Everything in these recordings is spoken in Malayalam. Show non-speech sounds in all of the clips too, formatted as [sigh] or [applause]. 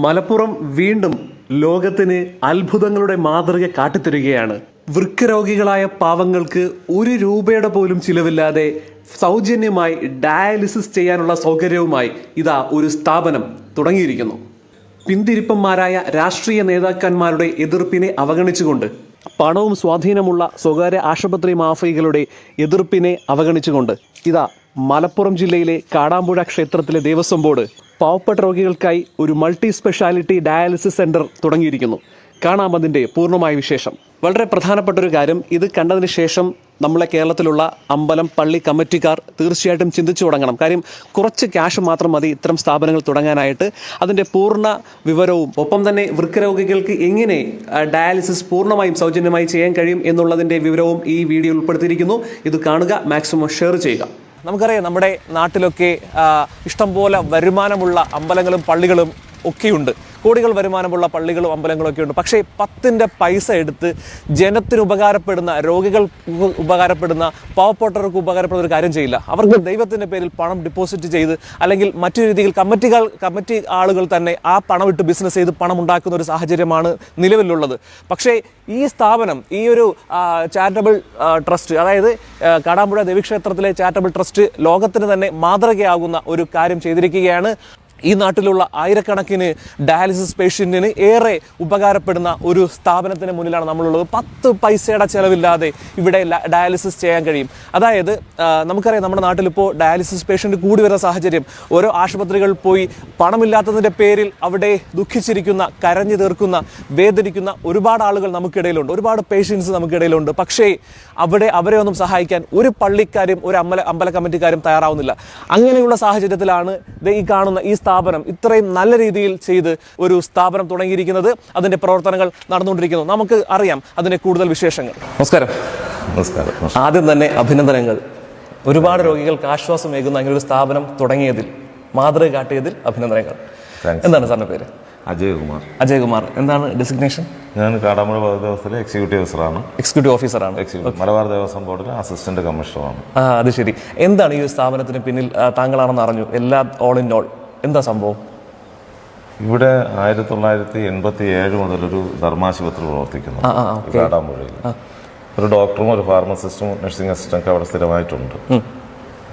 മലപ്പുറം വീണ്ടും ലോകത്തിന് അത്ഭുതങ്ങളുടെ മാതൃക കാട്ടിത്തരികയാണ്. വൃക്കരോഗികളായ പാവങ്ങൾക്ക് ഒരു രൂപയുടെ പോലും ചിലവില്ലാതെ സൗജന്യമായി ഡയാലിസിസ് ചെയ്യാനുള്ള സൗകര്യവുമായി ഇതാ ഒരു സ്ഥാപനം തുടങ്ങിയിരിക്കുന്നു. പിന്തിരിപ്പന്മാരായ രാഷ്ട്രീയ നേതാക്കന്മാരുടെ എതിർപ്പിനെ അവഗണിച്ചുകൊണ്ട് പണവും സ്വാധീനമുള്ള സ്വകാര്യ ആശുപത്രി മാഫിയകളുടെ എതിർപ്പിനെ അവഗണിച്ചുകൊണ്ട് ഇതാ മലപ്പുറം ജില്ലയിലെ കാടാമ്പുഴ ക്ഷേത്രത്തിലെ ദേവസ്വം ബോർഡ് പാവപ്പെട്ട രോഗികൾക്കായി ഒരു മൾട്ടി സ്പെഷ്യാലിറ്റി ഡയാലിസിസ് സെന്റർ തുടങ്ങിയിരിക്കുന്നു. കാണാം അതിന്റെ പൂർണമായ വിശേഷം. വളരെ പ്രധാനപ്പെട്ട ഒരു കാര്യം ഇത് കണ്ടതിന് ശേഷം നമ്മളെ കേരളത്തിലുള്ള അമ്പലം പള്ളി കമ്മിറ്റിക്കാർ തീർച്ചയായിട്ടും ചിന്തിച്ചു തുടങ്ങണം. കാര്യം കുറച്ച് ക്യാഷ് മാത്രം മതി ഇത്തരം സ്ഥാപനങ്ങൾ തുടങ്ങാനായിട്ട്. അതിന്റെ പൂർണ വിവരവും ഒപ്പം തന്നെ വൃക്കരോഗികൾക്ക് എങ്ങനെ ഡയാലിസിസ് പൂർണമായും സൗജന്യമായി ചെയ്യാൻ കഴിയും എന്നുള്ളതിന്റെ വിവരവും ഈ വീഡിയോ ഉൾപ്പെടുത്തിയിരിക്കുന്നു. ഇത് കാണുക മാക്സിമം ഷെയർ ചെയ്യുക. നമുക്കറിയാം നമ്മുടെ നാട്ടിലൊക്കെ ഇഷ്ടംപോലെ വരുമാനമുള്ള അമ്പലങ്ങളും പള്ളികളും ഒക്കെയുണ്ട്. കോടികൾ വരുമാനമുള്ള പള്ളികളും അമ്പലങ്ങളും ഒക്കെ ഉണ്ട്. പക്ഷേ പത്തിന്റെ പൈസ എടുത്ത് ജനത്തിന് ഉപകാരപ്പെടുന്ന രോഗികൾ ഉപകാരപ്പെടുന്ന പാവപ്പെട്ടവർക്ക് ഉപകാരപ്പെടുന്ന ഒരു കാര്യം ചെയ്യില്ല. അവർക്ക് ദൈവത്തിന്റെ പേരിൽ പണം ഡിപ്പോസിറ്റ് ചെയ്ത് അല്ലെങ്കിൽ മറ്റു രീതിയിൽ കമ്മിറ്റികൾ കമ്മിറ്റി ആളുകൾ തന്നെ ആ പണം ഇട്ട് ബിസിനസ് ചെയ്ത് പണം ഉണ്ടാക്കുന്ന ഒരു സാഹചര്യമാണ് നിലവിലുള്ളത്. പക്ഷേ ഈ സ്ഥാപനം ഈ ഒരു ചാരിറ്റബിൾ ട്രസ്റ്റ് അതായത് കാടാമ്പുഴ ദേവീക്ഷേത്രത്തിലെ ചാരിറ്റബിൾ ട്രസ്റ്റ് ലോകത്തിന് തന്നെ മാതൃകയാകുന്ന ഒരു കാര്യം ചെയ്തിരിക്കുകയാണ്. ഈ നാട്ടിലുള്ള ആയിരക്കണക്കിന് ഡയാലിസിസ് പേഷ്യന്റിന് ഏറെ ഉപകാരപ്പെടുന്ന ഒരു സ്ഥാപനത്തിന് മുന്നിലാണ് നമ്മളുള്ളത്. പത്ത് പൈസയുടെ ചിലവില്ലാതെ ഇവിടെ ഡയാലിസിസ് ചെയ്യാൻ കഴിയും. അതായത് നമുക്കറിയാം നമ്മുടെ നാട്ടിലിപ്പോൾ ഡയാലിസിസ് പേഷ്യന്റ് കൂടി വരുന്ന സാഹചര്യം. ഓരോ ആശുപത്രികളിൽ പോയി പണമില്ലാത്തതിന്റെ പേരിൽ അവിടെ ദുഃഖിച്ചിരിക്കുന്ന കരഞ്ഞു തീർക്കുന്ന വേദനിക്കുന്ന ഒരുപാട് ആളുകൾ നമുക്കിടയിലുണ്ട്. ഒരുപാട് പേഷ്യൻസ് നമുക്കിടയിലുണ്ട്. പക്ഷേ അവിടെ അവരെ ഒന്നും സഹായിക്കാൻ ഒരു പള്ളിക്കാരും ഒരു അമ്പല അമ്പല കമ്മിറ്റിക്കാരും തയ്യാറാവുന്നില്ല. അങ്ങനെയുള്ള സാഹചര്യത്തിലാണ് ഈ കാണുന്ന ഈ സ്ഥാപനം ഇത്രയും നല്ല രീതിയിൽ ചെയ്ത് ഒരു സ്ഥാപനം തുടങ്ങിയിരിക്കുന്നത് അതിന്റെ പ്രവർത്തനങ്ങൾ നടന്നുകൊണ്ടിരിക്കുന്നു. നമുക്ക് അറിയാം അതിന്റെ കൂടുതൽ വിശേഷങ്ങൾ. നമസ്കാരം. നമസ്കാരം. ആദ്യം തന്നെ അഭിനന്ദനങ്ങൾ. ഒരുപാട് രോഗികൾക്ക് ആശ്വാസമേകുന്ന അങ്ങനെ ഒരു സ്ഥാപനം തുടങ്ങിയതിൽ മാതൃക കാട്ടിയതിൽ അഭിനന്ദനങ്ങൾ. എന്താണ് സാറിന്റെ പേര്? അജയ്കുമാർ. അജയ്കുമാർ. എന്താണ് ഡെസിഗ്നേഷൻ ഞാൻ കാടാമ്പുഴ ദേവസ്ഥയിലെ എക്സിക്യൂട്ടീവ് ഓഫീസറാണ് എക്സിക്യൂട്ടീവ് ഓഫീസറാണ് മലബാർ ദേവസ്വം ബോർഡിലെ അസിസ്റ്റന്റ് കമ്മീഷണറാണ് ആ അത് ശരി. എന്താണ് ഈ സ്ഥാപനത്തിന് പിന്നിൽ താങ്കളാണെന്ന് അറിഞ്ഞു? എല്ലാ ഓൾ ഇൻ ഓൾ എന്താ സംഭവം? ഇവിടെ ആയിരത്തി തൊള്ളായിരത്തി എൺപത്തി ഏഴ് മുതൽ ഒരു ധർമാശുപത്രി പ്രവർത്തിക്കുന്നു കാടാമ്പുഴയിൽ ഒരു ഡോക്ടറും ഒരു ഫാർമസിസ്റ്റും നഴ്സിംഗ് അസിസ്റ്റന്റ് അവിടെ സ്ഥിരമായിട്ടുണ്ട്.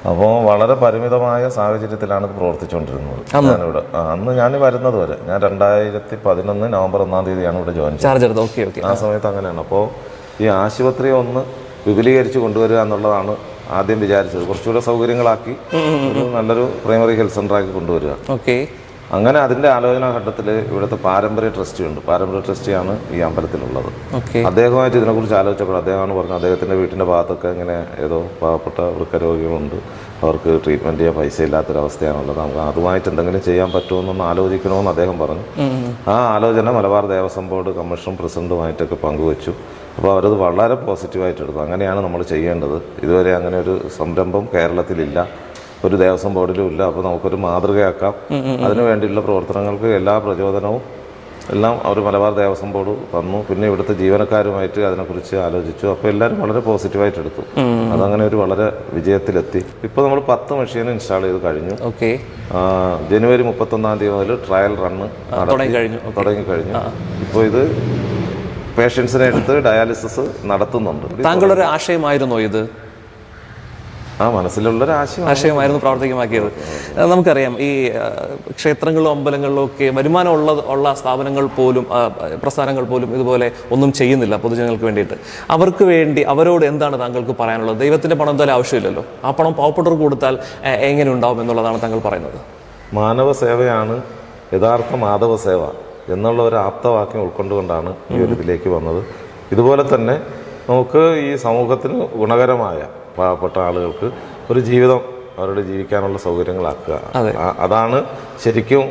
അപ്പോൾ വളരെ പരിമിതമായ സാഹചര്യത്തിലാണ് ഇത് പ്രവർത്തിച്ചുകൊണ്ടിരുന്നത്. ഞാനിവിടെ അന്ന് ഞാൻ വരുന്നത് വരെ ഞാൻ രണ്ടായിരത്തി പതിനൊന്ന് നവംബർ ഒന്നാം തീയതിയാണ് ഇവിടെ ജോയിൻ ചെയ്തത്. ആ സമയത്ത് അങ്ങനെയാണ്. അപ്പോൾ ഈ ആശുപത്രി ഒന്ന് വിപുലീകരിച്ച് കൊണ്ടുവരിക എന്നുള്ളതാണ് ആദ്യം വിചാരിച്ചത്. കുറച്ചുകൂടെ സൗകര്യങ്ങളാക്കി ഒരു നല്ലൊരു പ്രൈമറി ഹെൽത്ത് സെന്ററാക്കി കൊണ്ടുവരിക. ഓക്കെ. അങ്ങനെ അതിന്റെ ആലോചനാ ഘട്ടത്തിൽ ഇവിടുത്തെ പാരമ്പര്യ ട്രസ്റ്റി ഉണ്ട്. പാരമ്പര്യ ട്രസ്റ്റിയാണ് ഈ അമ്പലത്തിലുള്ളത്. അദ്ദേഹമായിട്ട് ഇതിനെക്കുറിച്ച് ആലോചിച്ചപ്പോൾ അദ്ദേഹമാണ് പറഞ്ഞത് അദ്ദേഹത്തിന്റെ വീട്ടിന്റെ ഭാഗത്തൊക്കെ ഇങ്ങനെ ഏതോ പാവപ്പെട്ട വൃക്കരോഗികളുണ്ട്. അവർക്ക് ട്രീറ്റ്മെന്റ് ചെയ്യാൻ പൈസ ഇല്ലാത്തൊരവസ്ഥയാണുള്ളത്. നമുക്ക് അതുമായിട്ട് എന്തെങ്കിലും ചെയ്യാൻ പറ്റുമെന്നൊന്ന് ആലോചിക്കണമെന്ന് അദ്ദേഹം പറഞ്ഞു. ആ ആലോചന മലബാർ ദേവസ്വം ബോർഡ് കമ്മീഷൻ പ്രസിഡന്റുമായിട്ടൊക്കെ പങ്കുവച്ചു. അപ്പോൾ അവരത് വളരെ പോസിറ്റീവായിട്ട് എടുത്തു. അങ്ങനെയാണ് നമ്മൾ ചെയ്യേണ്ടത്. ഇതുവരെ അങ്ങനെ ഒരു സംരംഭം കേരളത്തിലില്ല. ഒരു ദേവസ്വം ബോർഡിലും ഇല്ല. അപ്പോൾ നമുക്കൊരു മാതൃകയാക്കാം. അതിനു വേണ്ടിയുള്ള പ്രവർത്തനങ്ങൾക്ക് എല്ലാ പ്രചോദനവും എല്ലാം അവർ മലബാർ ദേവസ്വം ബോർഡ് തന്നു. പിന്നെ ഇവിടുത്തെ ജീവനക്കാരുമായിട്ട് അതിനെക്കുറിച്ച് ആലോചിച്ചു. അപ്പോൾ എല്ലാവരും വളരെ പോസിറ്റീവായിട്ട് എടുത്തു. അതങ്ങനെ ഒരു വളരെ വിജയത്തിലെത്തി. ഇപ്പോൾ നമ്മൾ പത്ത് മെഷീൻ ഇൻസ്റ്റാൾ ചെയ്ത് കഴിഞ്ഞു. ഓക്കെ. ജനുവരി മുപ്പത്തൊന്നാം തീയതി മുതൽ ട്രയൽ റണ്ണ് തുടങ്ങി കഴിഞ്ഞു. തുടങ്ങി കഴിഞ്ഞു. ഇപ്പോൾ ഇത് പേഷ്യൻസിനെ എടുത്ത് ഡയാലിസിസ് നടത്തുന്നുണ്ട്. താങ്കളൊരു ആശയമായിരുന്നോ ഇത്? ആ മനസ്സിലുള്ളൊരു ആശയം. ആശയമായിരുന്നു പ്രാവർത്തികമാക്കിയത്. നമുക്കറിയാം ഈ ക്ഷേത്രങ്ങളിലും അമ്പലങ്ങളിലും ഒക്കെ വരുമാനം ഉള്ള സ്ഥാപനങ്ങൾ പോലും പ്രസ്ഥാനങ്ങൾ പോലും ഇതുപോലെ ഒന്നും ചെയ്യുന്നില്ല പൊതുജനങ്ങൾക്ക് വേണ്ടിയിട്ട്. അവർക്ക് വേണ്ടി അവരോട് എന്താണ് താങ്കൾക്ക് പറയാനുള്ളത്? ദൈവത്തിന്റെ പണം എന്തായാലും ആവശ്യമില്ലല്ലോ. ആ പണം പാവപ്പെട്ടവർക്ക് കൊടുത്താൽ എങ്ങനെ ഉണ്ടാവും എന്നുള്ളതാണ് താങ്കൾ പറയുന്നത്. മാനവ സേവയാണ് യഥാർത്ഥ മാധവ സേവ എന്നുള്ള ഒരു ആപ്തവാക്യം ഉൾക്കൊണ്ടുകൊണ്ടാണ് ഈ ഒരു ഇതിലേക്ക് വന്നത്. ഇതുപോലെ തന്നെ നമുക്ക് ഈ സമൂഹത്തിന് ഗുണകരമായ പാവപ്പെട്ട ആളുകൾക്ക് ഒരു ജീവിതം അവരുടെ ജീവിക്കാനുള്ള സൗകര്യങ്ങളാക്കുക. അതാണ് ശരിക്കും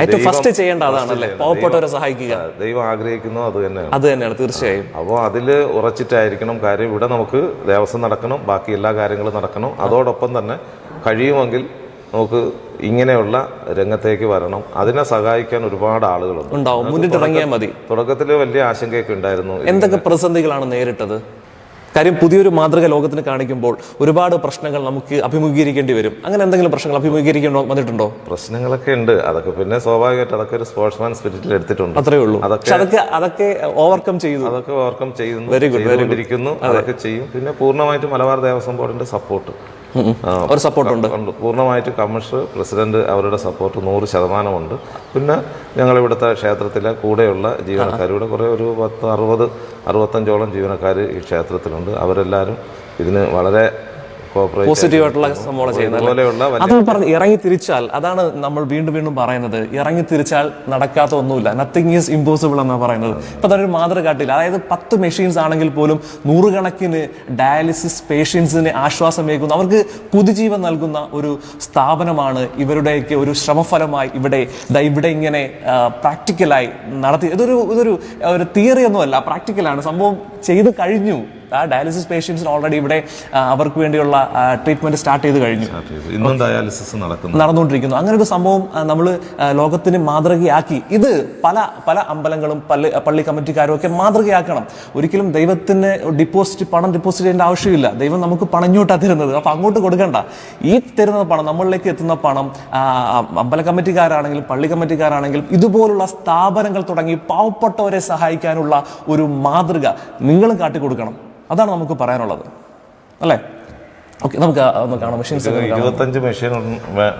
ഏറ്റവും ഫസ്റ്റ് ചെയ്യേണ്ട അതാണല്ലേ പാവപ്പെട്ടവരെ സഹായിക്കുക. ദൈവം- ആഗ്രഹിക്കുന്നു അത് തന്നെയാണ്. അത് തന്നെയാണ് തീർച്ചയായും. അപ്പോൾ അതിൽ ഉറച്ചിട്ടായിരിക്കണം കാര്യം. ഇവിടെ നമുക്ക് ദേവസ്വം നടക്കണം ബാക്കി എല്ലാ കാര്യങ്ങളും നടക്കണം. അതോടൊപ്പം തന്നെ കഴിയുമെങ്കിൽ നമുക്ക് ഇങ്ങനെയുള്ള രംഗത്തേക്ക് വരണം. അതിനെ സഹായിക്കാൻ ഒരുപാട് ആളുകളുണ്ട്. ഉണ്ടാവും. മുന്നിട്ടിറങ്ങിയാൽ മതി. തുടക്കത്തിൽ വലിയ ആശങ്കയൊക്കെ ഉണ്ടായിരുന്നു എന്തൊക്കെ പ്രതിസന്ധികളാണ് നേരിട്ടത്? കാര്യം പുതിയൊരു മാതൃക ലോകത്തിന് കാണിക്കുമ്പോൾ ഒരുപാട് പ്രശ്നങ്ങൾ നമുക്ക് അഭിമുഖീകരിക്കേണ്ടി വരും. അങ്ങനെ എന്തെങ്കിലും പ്രശ്നങ്ങൾ അഭിമുഖീകരിക്കണോ വന്നിട്ടുണ്ടോ? പ്രശ്നങ്ങളൊക്കെ ഉണ്ട്. അതൊക്കെ പിന്നെ സ്വാഭാവികമായിട്ട് അതൊക്കെ ഒരു സ്പോർട്സ്മാൻ സ്പിരിറ്റിൽ എടുത്തിട്ടുണ്ട്. അത്രേ ഉള്ളൂ. അതൊക്കെ അതൊക്കെ അതൊക്കെ ഓവർകം ചെയ്തു. അതൊക്കെ ഓവർകം ചെയ്യുന്നു വെരി ഗുഡ് വെരി ഗുഡ് അതൊക്കെ ചെയ്യും. പിന്നെ പൂർണമായിട്ട് മലബാർ ദേവസ്വം ബോർഡിന്റെ സപ്പോർട്ട് ഒരു സപ്പോർട്ട് ഉണ്ട്. പൂർണമായിട്ട് കമ്മീഷണർ പ്രസിഡന്റ് അവരുടെ സപ്പോർട്ട് നൂറ് ശതമാനമുണ്ട്. പിന്നെ ഞങ്ങൾ ഇവിടുത്തെ ക്ഷേത്രത്തിലെ കൂടെയുള്ള ജീവനക്കാർ ഇവിടെ കുറേ ഒരു പത്ത് അറുപത് അറുപത്തഞ്ചോളം ജീവനക്കാർ ഈ ക്ഷേത്രത്തിലുണ്ട്. അവരെല്ലാവരും ഇതിന് വളരെ കോപ്പറേറ്റ് പോസിറ്റീവ് ആയിട്ടുള്ള സംഭവം ചെയ്യുന്നത് അത് പറഞ്ഞ് ഇറങ്ങി തിരിച്ചാൽ അതാണ് നമ്മൾ വീണ്ടും വീണ്ടും പറയുന്നത്. ഇറങ്ങി തിരിച്ചാൽ നടക്കാത്ത ഒന്നുമില്ല. നത്തിങ് ഈസ് ഇമ്പോസിബിൾ എന്നാണ് പറയുന്നത്. ഇപ്പൊ തന്നെ ഒരു മാതൃക കാട്ടില്ല അതായത് പത്ത് മെഷീൻസ് ആണെങ്കിൽ പോലും നൂറുകണക്കിന് ഡയാലിസിസ് പേഷ്യൻസിന് ആശ്വാസമേകുന്ന അവർക്ക് പുതുജീവൻ നൽകുന്ന ഒരു സ്ഥാപനമാണ് ഇവരുടെയൊക്കെ ഒരു ശ്രമഫലമായി ഇവിടെ ഇവിടെ ഇങ്ങനെ പ്രാക്ടിക്കലായി നടത്തി. ഇതൊരു ഇതൊരു ഒരു തിയറി ഒന്നുമല്ല. പ്രാക്ടിക്കലാണ് സംഭവം ചെയ്ത് കഴിഞ്ഞു. ആ ഡയാലിസിസ് പേഷ്യൻസിന് ഓൾറെഡി ഇവിടെ അവർക്ക് വേണ്ടിയുള്ള ട്രീറ്റ്മെന്റ് സ്റ്റാർട്ട് ചെയ്ത് കഴിഞ്ഞു. ഇന്നും ഡയാലിസിസ് നടക്കുന്നു. നടന്നുകൊണ്ടിരിക്കുന്നു. അങ്ങനെ ഒരു സംഭവം നമ്മൾ ലോകത്തിന് മാതൃകയാക്കി. ഇത് പല പല അമ്പലങ്ങളും പള്ളി പള്ളി കമ്മിറ്റിക്കാരും ഒക്കെ മാതൃകയാക്കണം. ഒരിക്കലും ദൈവത്തിന് ഡിപ്പോസിറ്റ് പണം ഡിപ്പോസിറ്റ് ചെയ്യേണ്ട ആവശ്യമില്ല. ദൈവം നമുക്ക് പണഞ്ഞോട്ടാ തരുന്നത്. അപ്പൊ അങ്ങോട്ട് കൊടുക്കണ്ട. ഈ തരുന്ന പണം നമ്മളിലേക്ക് എത്തുന്ന പണം അമ്പല കമ്മിറ്റിക്കാരാണെങ്കിലും പള്ളി കമ്മിറ്റിക്കാരാണെങ്കിലും ഇതുപോലുള്ള സ്ഥാപനങ്ങൾ തുടങ്ങി പാവപ്പെട്ടവരെ സഹായിക്കാനുള്ള ഒരു മാതൃക നിങ്ങളും കാട്ടിക്കൊടുക്കണം. അതാണ് നമുക്ക് പറയാനുള്ളത്. അല്ലേ? ഓക്കെ നമുക്ക് ഒന്ന് കാണാം. മെഷീൻസ് ഇരുപത്തഞ്ച് മെഷീൻ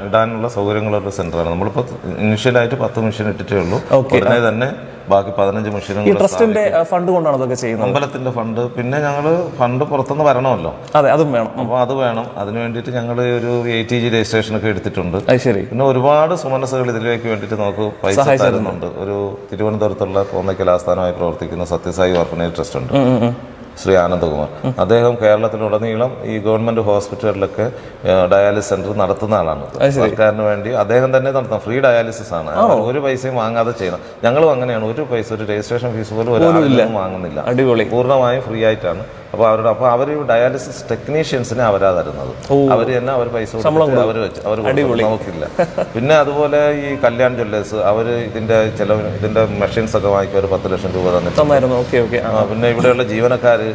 ഇടാനുള്ള സൗകര്യങ്ങളുള്ള സെന്ററാണ് നമ്മളിപ്പോ ഇനിഷ്യലായിട്ട് പത്ത് മെഷീൻ ഇട്ടിട്ടേ ഉള്ളൂ. ഉടനെ തന്നെ ബാക്കി പതിനഞ്ച് മെഷീനും ട്രസ്റ്റിന്റെ ഫണ്ട് കൊണ്ടാണ് അതൊക്കെ ചെയ്യുന്നത്? അമ്പലത്തിന്റെ ഫണ്ട്. പിന്നെ ഞങ്ങൾ ഫണ്ട് പുറത്തുനിന്ന് വരണമല്ലോ. അതെ അതും വേണം. അപ്പോൾ അത് വേണം. അതിന് വേണ്ടിയിട്ട് ഞങ്ങൾ ഒരു എ ടി ജി രജിസ്ട്രേഷൻ ഒക്കെ എടുത്തിട്ടുണ്ട്. ശരി. പിന്നെ ഒരുപാട് സുമനസ്സുകൾ ഇതിലേക്ക് വേണ്ടിയിട്ട് നമുക്ക് പൈസ തരുന്നുണ്ട്. ഒരു തിരുവനന്തപുരത്തുള്ള കോന്നയ്ക്കൽ ആസ്ഥാനമായി പ്രവർത്തിക്കുന്ന സത്യസായി ഓർഫനേജ് ട്രസ്റ്റ് ഉണ്ട്. ശ്രീ ആനന്ദകുമാർ. അദ്ദേഹം കേരളത്തിലുടനീളം ഈ ഗവൺമെന്റ് ഹോസ്പിറ്റലിലൊക്കെ ഡയാലിസിസ് സെന്റർ നടത്തുന്ന ആളാണ്. സർക്കാരിന് വേണ്ടി അദ്ദേഹം തന്നെ നടത്തുന്ന ഫ്രീ ഡയാലിസിസ് ആണ്. ഒരു പൈസയും വാങ്ങാതെ ചെയ്യണം. ഞങ്ങളും അങ്ങനെയാണ്. ഒരു പൈസ ഒരു രജിസ്ട്രേഷൻ ഫീസ് പോലും ഒരാളും വാങ്ങുന്നില്ല. പൂർണമായും ഫ്രീ ആയിട്ടാണ്. അപ്പൊ അവരുടെ അപ്പൊ അവർ ഡയാലിസിസ് ടെക്നീഷ്യൻസിനെ അവരാ തരുന്നത്. അവർ തന്നെ അവർ പൈസ കൊടുത്തിട്ട് അവർ വെച്ച് അവർ നമുക്കില്ല. പിന്നെ അതുപോലെ ഈ കല്യാൺ ജ്വല്ലേഴ്സ് അവർ ഇതിന്റെ ചില ഇതിന്റെ മെഷീൻസ് ഒക്കെ വാങ്ങിക്കും ഒരു പത്ത് ലക്ഷം രൂപ തന്നിട്ടുണ്ട്. തന്നായിരുന്നു. Okay okay. പിന്നെ ഇവിടെയുള്ള ജീവനക്കാര്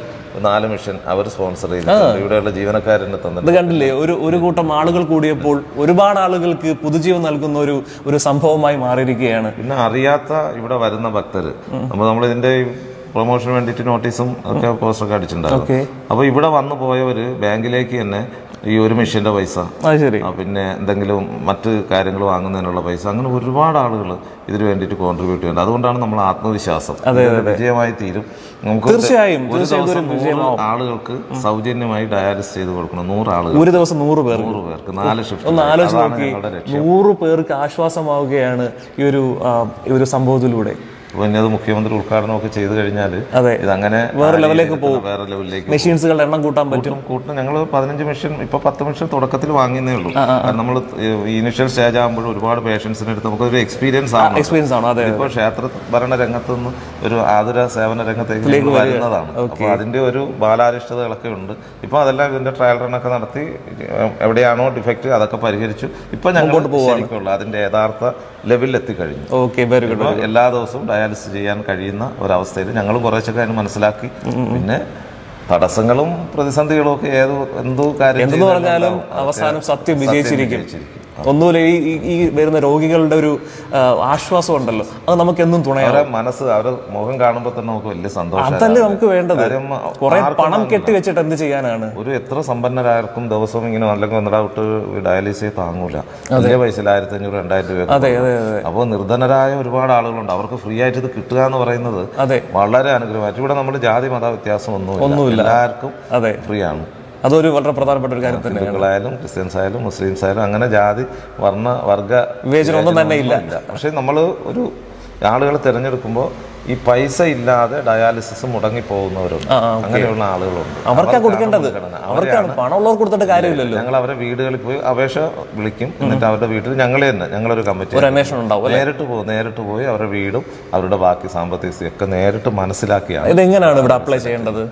നാല് മിഷൻ അവർ സ്പോൺസർ ചെയ്തിട്ടുണ്ട്. ഇവിടെയുള്ള ജീവനക്കാരനെ തന്നിട്ടുണ്ട്. കണ്ടില്ലേ? ഒരു ഒരു കൂട്ടം ആളുകൾ കൂടിയപ്പോൾ ഒരുപാട് ആളുകൾക്ക് പുതുജീവൻ നൽകുന്ന ഒരു ഒരു സംഭവമായി മാറിയിരിക്കുകയാണ്. പിന്നെ അറിയാത്ത ഇവിടെ വരുന്ന ഭക്തര്. നമ്മൾ നമ്മൾ ഇതിന്റെ പ്രൊമോഷന് വേണ്ടിയിട്ട് നോട്ടീസും ഒക്കെ പോസ്റ്ററൊക്കെ അടിച്ചിട്ടുണ്ടായിരുന്നു. അപ്പൊ അപ്പോൾ ഇവിടെ വന്നു പോയവര് ബാങ്കിലേക്ക് തന്നെ ഈ ഒരു മെഷീന്റെ പൈസ പിന്നെ എന്തെങ്കിലും മറ്റ് കാര്യങ്ങൾ വാങ്ങുന്നതിനുള്ള പൈസ അങ്ങനെ ഒരുപാട് ആളുകൾ ഇതിനു വേണ്ടിയിട്ട് കോൺട്രിബ്യൂട്ട് ചെയ്യുന്നുണ്ട്. അതുകൊണ്ടാണ് നമ്മൾ ആത്മവിശ്വാസം. വിജയമായി തീരും. നമുക്ക് തീർച്ചയായും, ഒരു ദിവസം ആളുകൾക്ക് സൗജന്യമായി ഡയാലിസിസ് ചെയ്ത് കൊടുക്കണം. നൂറ് ആളുകൾ ഒരു ദിവസം നൂറ് പേർ നൂറ് പേർക്ക്. നാല് ഷിഫ്റ്റ് നൂറ് പേർക്ക് ആശ്വാസമാവുകയാണ് ഈ ഒരു ഈ ഒരു സംഭവത്തിലൂടെ. പിന്നെ അത് മുഖ്യമന്ത്രി ഉദ്ഘാടനം ഒക്കെ ചെയ്തു കഴിഞ്ഞാൽ ഇത് ഇതങ്ങനെ വേറെ ലെവലിലേക്ക് പോകും. വേറെ ലെവലിലേക്ക് മെഷീൻസുകളുടെ എണ്ണം കൂട്ടാൻ പറ്റും. കൂട്ടും. ഞങ്ങൾ പതിനഞ്ച് മെഷീൻ ഇപ്പൊ പത്ത് മെഷീൻ തുടക്കത്തിൽ വാങ്ങുന്നേ ഉള്ളൂ. നമ്മൾ ഇനിഷ്യൽ സ്റ്റേജ് ആകുമ്പോൾ ഒരുപാട് പേഷ്യൻസിന് എടുത്ത് നമുക്ക് ഒരു എക്സ്പീരിയൻസ് ആണ് എക്സ്പീരിയൻസ് ആണ് അതെ. ഇപ്പോൾ ക്ഷേത്ര ഭരണ രംഗത്ത് നിന്ന് ഒരു ആതുര സേവന രംഗത്തേക്ക് വരുന്നതാണ്. അപ്പോൾ അതിന്റെ ഒരു ബാലാരിഷ്ടതകളൊക്കെ ഉണ്ട്. ഇപ്പോൾ അതെല്ലാം ഇതിന്റെ ട്രയൽ റണ്ണൊക്കെ നടത്തി എവിടെയാണോ ഡിഫക്റ്റ് അതൊക്കെ പരിഹരിച്ചു. ഇപ്പൊ ഞങ്ങൾ അതിന്റെ യഥാർത്ഥ ലെവലിൽ എത്തിക്കഴിഞ്ഞു. എല്ലാ ദിവസവും ഡയാലിസിസ് ചെയ്യാൻ കഴിയുന്ന ഒരവസ്ഥയിൽ ഞങ്ങൾ കുറേശ്ശൊക്കെ അതിന് മനസ്സിലാക്കി. പിന്നെ തടസ്സങ്ങളും പ്രതിസന്ധികളും ഒക്കെ ഏത് എന്തോ കാര്യം അവസാനം സത്യം വിജയിച്ചിരിക്കും. ഒന്നുമില്ല ഈ ഈ- വരുന്ന രോഗികളുടെ ഒരു ആശ്വാസം ഉണ്ടല്ലോ. അത് നമുക്ക് എന്നും തുണയാ അവരെ മനസ്സ് അവരുടെ മുഖം കാണുമ്പോൾ തന്നെ നമുക്ക് വലിയ സന്തോഷം അതല്ലേ നമുക്ക് വേണ്ടത്? കുറെ പണം കെട്ടി വെച്ചിട്ട് എന്ത് ചെയ്യാനാണ്? ഒരു എത്ര സമ്പന്നരാർക്കും ദിവസവും ഇങ്ങനെ അല്ലെങ്കിൽ ഒന്നടാവിട്ട് ഡയാലിസിസ് താങ്ങൂല. അതേ. പൈസയിൽ ആയിരത്തി അഞ്ഞൂറ് രണ്ടായിരം രൂപ അതെ അതെ അപ്പോൾ നിർധനരായ ഒരുപാട് ആളുകളുണ്ട്. അവർക്ക് ഫ്രീ ആയിട്ട് ഇത് കിട്ടുക എന്ന് പറയുന്നത് അതെ. വളരെ അനുഗ്രഹമായിട്ട്. ഇവിടെ നമ്മൾ ജാതി മത വ്യത്യാസം ഒന്നുമില്ല. എല്ലാവർക്കും അതെ. ഫ്രീ ആണ്. അതൊരു വളരെ പ്രധാനപ്പെട്ട ഒരു കാര്യം ഹിന്ദുക്കളായാലും ക്രിസ്ത്യൻസ് ആയാലും മുസ്ലിംസ് ആയാലും അങ്ങനെ ജാതി വർണ വർഗ വിവേചനമൊന്നും തന്നെ ഇല്ല. പക്ഷേ നമ്മൾ ഒരു ആളുകളെ തിരഞ്ഞെടുക്കുമ്പോൾ ഈ പൈസ ഇല്ലാതെ ഡയാലിസിസ് മുടങ്ങി പോകുന്നവരുണ്ട്. അങ്ങനെയുള്ള ആളുകളുണ്ട്. അവർക്കാണ് കൊടുക്കേണ്ടത്. അവർക്കാണ് പണമുള്ളവർ കൊടുത്തിട്ട് കാര്യമില്ലല്ലോ. ഞങ്ങൾ അവരെ വീടുകളിൽ പോയി അപേക്ഷ വിളിക്കും. എന്നിട്ട് അവരുടെ വീട്ടിൽ ഞങ്ങൾ തന്നെ ഞങ്ങളൊരു കമ്മിറ്റി അന്വേഷണം ഉണ്ടാവും നേരിട്ട് പോകും നേരിട്ട് പോയി അവരുടെ വീടും അവരുടെ ബാക്കി സാമ്പത്തിക സ്ഥിതി ഒക്കെ നേരിട്ട് മനസ്സിലാക്കിയാണ്. ഇതെങ്ങനെയാണ് ഇവിടെ അപ്ലൈ ചെയ്യേണ്ടത്?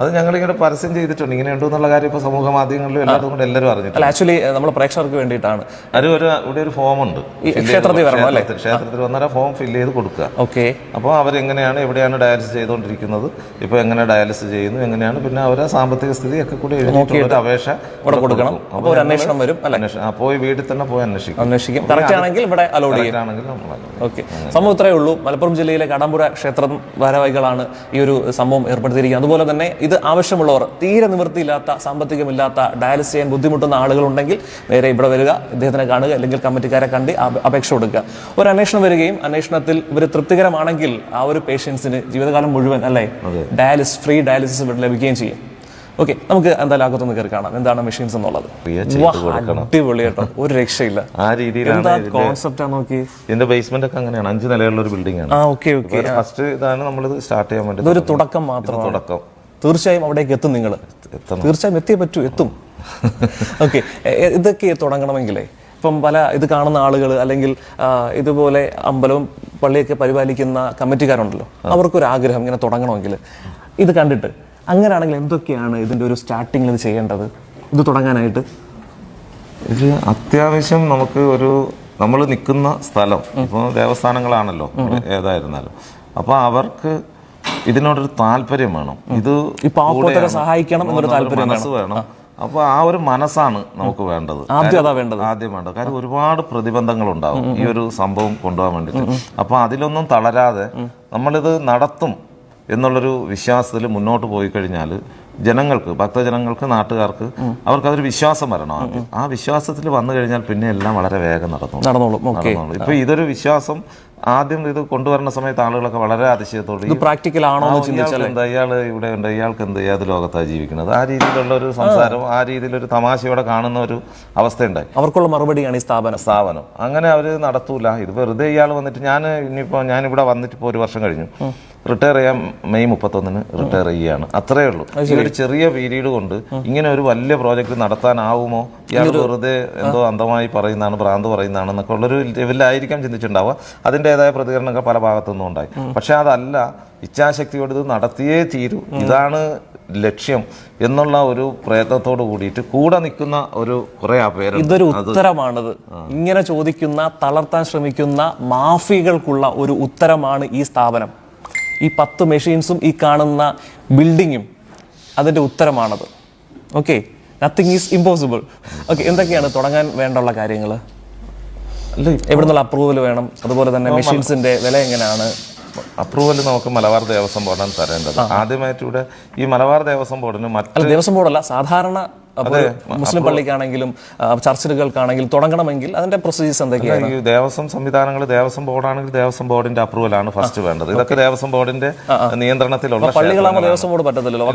അത് ഞങ്ങളിങ്ങനെ പരസ്യം ചെയ്തിട്ടുണ്ട്. ഇങ്ങനെ ഉണ്ടോ എന്നുള്ള കാര്യം ഇപ്പൊ സമൂഹ മാധ്യമങ്ങളിലും എല്ലാതും കൊണ്ട് എല്ലാവരും അറിഞ്ഞിട്ടുണ്ട്. അല്ല ആക്ച്വലി നമ്മുടെ പ്രേക്ഷകർക്ക് വേണ്ടിയിട്ടാണ്. അത് ഒരു ഇവിടെ ഒരു ഫോം ഉണ്ട് ക്ഷേത്രത്തിൽ വരണം അല്ലേ? ക്ഷേത്രത്തിൽ വന്നാൽ ഫോം ഫില്ല് ചെയ്ത് കൊടുക്കുക. ഓക്കെ. അപ്പോൾ അവരെങ്ങനെയാണ് എവിടെയാണ് ഡയാലിസിസ് ചെയ്തുകൊണ്ടിരിക്കുന്നത് ഇപ്പോൾ എങ്ങനെ ഡയാലിസിസ് ചെയ്യുന്നു എങ്ങനെയാണ് പിന്നെ അവരെ സാമ്പത്തിക സ്ഥിതി ഒക്കെ കൂടി എഴുതിയിട്ടുള്ള ഒരു അപേക്ഷ ഇവിടെ കൊടുക്കണം. അപ്പോൾ ഒരു അന്വേഷണം വരും അല്ലെ? അന്വേഷണം പോയി വീട്ടിൽ തന്നെ പോയി അന്വേഷിക്കും. അന്വേഷിക്കും. കറക്റ്റ് ആണെങ്കിൽ ഇവിടെ അലോഡ് ചെയ്യും. ഓക്കെ. സംഭവം ഇത്രയേ ഉള്ളൂ. മലപ്പുറം ജില്ലയിലെ കടമ്പുര ക്ഷേത്രം ഭാരവാഹികളാണ് ഈ ഒരു സംഭവം ഏർപ്പെടുത്തിയിരിക്കുന്നത്. അതുപോലെ തന്നെ ഇത് ആവശ്യമുള്ളവർ തീരെ നിവൃത്തിയില്ലാത്ത സാമ്പത്തികമില്ലാത്ത ഡയാലിസിസ് ചെയ്യാൻ ബുദ്ധിമുട്ടുന്ന ആളുകളുണ്ടെങ്കിൽ നേരെ ഇവിടെ വരിക ഇദ്ദേഹത്തിനെ കാണുക അല്ലെങ്കിൽ കമ്മിറ്റിക്കാരെ കണ്ട് അപേക്ഷ കൊടുക്കുക. ഒരു അന്വേഷണം വരികയും അന്വേഷണത്തിൽ ഇവർ തൃപ്തികരമാണെങ്കിൽ ആ ഒരു പേഷ്യൻസിന് ജീവിതകാലം മുഴുവൻ അല്ലേ ഡയാലിസ് ഫ്രീ ഡയാലിസിസ് ഇവിടെ ലഭിക്കുകയും ചെയ്യും. ഓക്കെ നമുക്ക് എന്തായാലും അകത്തൊന്ന് കയറി കാണാം. എന്താണ് മെഷീൻസ് എന്നുള്ളത്. അടിപൊളി കേട്ടോ. ഒരു രക്ഷയില്ല. [laughs] ആ രീതിയിലാണ് കോൺസെപ്റ്റ് നോക്കി? ഇതിന്റെ ബേസ്മെന്റ് ഒക്കെ അങ്ങനെയാണ്. അഞ്ച് നിലയുള്ള ഒരു ബിൽഡിംഗ് ആണ്. ആ ഓക്കെ ഓക്കെ ഫസ്റ്റ് ഇതാണ് നമ്മൾ സ്റ്റാർട്ട് ചെയ്യാൻ വേണ്ടി ഒരു തുടക്കം മാത്രം തുടക്കം. തീർച്ചയായും അവിടേക്ക് എത്തും നിങ്ങൾ തീർച്ചയായും എത്തിയേ പറ്റൂ എത്തും. ഓക്കെ ഇതൊക്കെ തുടങ്ങണമെങ്കിലേ ഇപ്പം പല ഇത് കാണുന്ന ആളുകൾ അല്ലെങ്കിൽ ഇതുപോലെ അമ്പലവും പള്ളിയൊക്കെ പരിപാലിക്കുന്ന കമ്മിറ്റിക്കാരുണ്ടല്ലോ അവർക്കൊരു ആഗ്രഹം ഇങ്ങനെ തുടങ്ങണമെങ്കിൽ ഇത് കണ്ടിട്ട് അങ്ങനെയാണെങ്കിൽ എന്തൊക്കെയാണ് ഇതിന്റെ ഒരു സ്റ്റാർട്ടിങ്ങിൽ ഇത് ചെയ്യേണ്ടത്? ഇത് തുടങ്ങാനായിട്ട്. ഇത് അത്യാവശ്യം നമുക്ക് ഒരു നമ്മൾ നിൽക്കുന്ന സ്ഥലം ഇപ്പോൾ ദേവസ്ഥാനങ്ങളാണല്ലോ ഏതായിരുന്നാലും. അപ്പോൾ അവർക്ക് ഇതിനോടൊരു താല്പര്യം വേണം. ഇത് സഹായിക്കണം എന്നൊരു താല്പര്യം മനസ്സ് വേണം. അപ്പോൾ ആ ഒരു മനസ്സാണ് നമുക്ക് വേണ്ടത്. ആദ്യം വേണ്ടത്. കാര്യം ഒരുപാട് പ്രതിബന്ധങ്ങൾ ഉണ്ടാവും ഈ ഒരു സംഭവം കൊണ്ടുപോകാൻ വേണ്ടിയിട്ട്. അപ്പോൾ അതിലൊന്നും തളരാതെ നമ്മളിത് നടത്തും എന്നുള്ളൊരു വിശ്വാസത്തിൽ മുന്നോട്ട് പോയി കഴിഞ്ഞാൽ ജനങ്ങൾക്ക് ഭക്തജനങ്ങൾക്ക് നാട്ടുകാർക്ക് അവർക്ക് അതൊരു വിശ്വാസം വരണം ആദ്യം. ആ വിശ്വാസത്തിൽ വന്നു കഴിഞ്ഞാൽ പിന്നെ എല്ലാം വളരെ വേഗം നടന്നു നടന്നോളും. ഇപ്പൊ ഇതൊരു വിശ്വാസം ആദ്യം ഇത് കൊണ്ടുവരുന്ന സമയത്ത് ആളുകളൊക്കെ വളരെ അതിശയത്തോടെ പ്രാക്ടിക്കൽ ആണോ എന്താ? ഇയാൾ ഇവിടെ ഉണ്ട്. ഇയാൾക്ക് എന്ത് ഏത് ലോകത്താണ് ജീവിക്കുന്നത്. ആ രീതിയിലുള്ള ഒരു സംസാരം ആ രീതിയിലൊരു തമാശയോടെ കാണുന്ന ഒരു അവസ്ഥയുണ്ടായി. അവർക്കുള്ള മറുപടിയാണ് ഈ സ്ഥാപനം. സ്ഥാപനം. അങ്ങനെ അവർ നടത്തൂല. ഇത് വെറുതെ ഇയാൾ വന്നിട്ട് ഞാൻ ഇനിയിപ്പോൾ ഞാനിവിടെ വന്നിട്ട് ഇപ്പോൾ ഒരു വർഷം കഴിഞ്ഞു. റിട്ടയർ ചെയ്യാൻ മെയ് മുപ്പത്തൊന്നിന് റിട്ടയർ ചെയ്യുകയാണ്. അത്രേ ഉള്ളൂ. ഈ ഒരു ചെറിയ പീരീഡ് കൊണ്ട് ഇങ്ങനെ ഒരു വലിയ പ്രോജക്റ്റ് നടത്താനാവുമോ? ഇയാൾ വെറുതെ എന്തോ അന്ധമായി പറയുന്നതാണ് ഭ്രാന്ത് പറയുന്നതാണ് എന്നൊക്കെ ഉള്ളൊരു ലെവലിലായിരിക്കാം ചിന്തിച്ചിട്ടുണ്ടാവുക. അതിന്റെതായ പ്രതികരണങ്ങൾ പല ഭാഗത്തുനിന്നും ഉണ്ടായി. പക്ഷെ അതല്ല ഇച്ഛാശക്തിയോട് ഇത് നടത്തിയേ തീരൂ. ഇതാണ് ലക്ഷ്യം എന്നുള്ള ഒരു പ്രയത്നത്തോട് കൂടിയിട്ട് കൂടെ നിൽക്കുന്ന ഒരു കുറെ പേര് ഇതൊരു ഉത്തരമാണത്. ഇങ്ങനെ ചോദിക്കുന്ന തളർത്താൻ ശ്രമിക്കുന്ന മാഫികൾക്കുള്ള ഒരു ഉത്തരമാണ് ഈ സ്ഥാപനം. ഈ പത്ത് മെഷീൻസും ഈ കാണുന്ന ബിൽഡിങ്ങും അതിന്റെ ഉത്തരമാണത്. Okay? Nothing is impossible okay എന്തൊക്കെയാണ് തുടങ്ങാൻ വേണ്ടുള്ള കാര്യങ്ങൾ അല്ല എവിടെ നിന്നുള്ള അപ്രൂവൽ വേണം? അതുപോലെ തന്നെ മെഷീൻസിന്റെ വില എങ്ങനെയാണ്? അപ്രൂവൽ നമുക്ക് മലബാർ ദേവസ്വം ബോർഡാണ് തരേണ്ടത്. ആദ്യമായിട്ട് ഇവിടെ ഈ മലബാർ ദേവസ്വം ബോർഡിന് മറ്റു ദേവസ്വം ബോർഡല്ല സാധാരണ അപ്പോൾ മുസ്ലിം പള്ളിക്കാണെങ്കിലും ആ, ചർച്ചുകൾക്കാണെങ്കിലും തുടങ്ങണമെങ്കിൽ അതിന്റെ പ്രൊസീജിയേഴ്സ് എന്തൊക്കെയാണ്? ഈ ദേവസ്വം സംവിധാനങ്ങൾ ദേവസ്വം ബോർഡാണെങ്കിൽ ദേവസ്വം ബോർഡിന്റെ അപ്രൂവലാണ് ഫസ്റ്റ് വേണ്ടത്. ഇതൊക്കെ ദേവസ്വം ബോർഡിന്റെ നിയന്ത്രണത്തിലുള്ള പള്ളികളാകുമ്പോൾ ദേവസ്വം ബോർഡ് പറ്റത്തില്ലല്ലോ?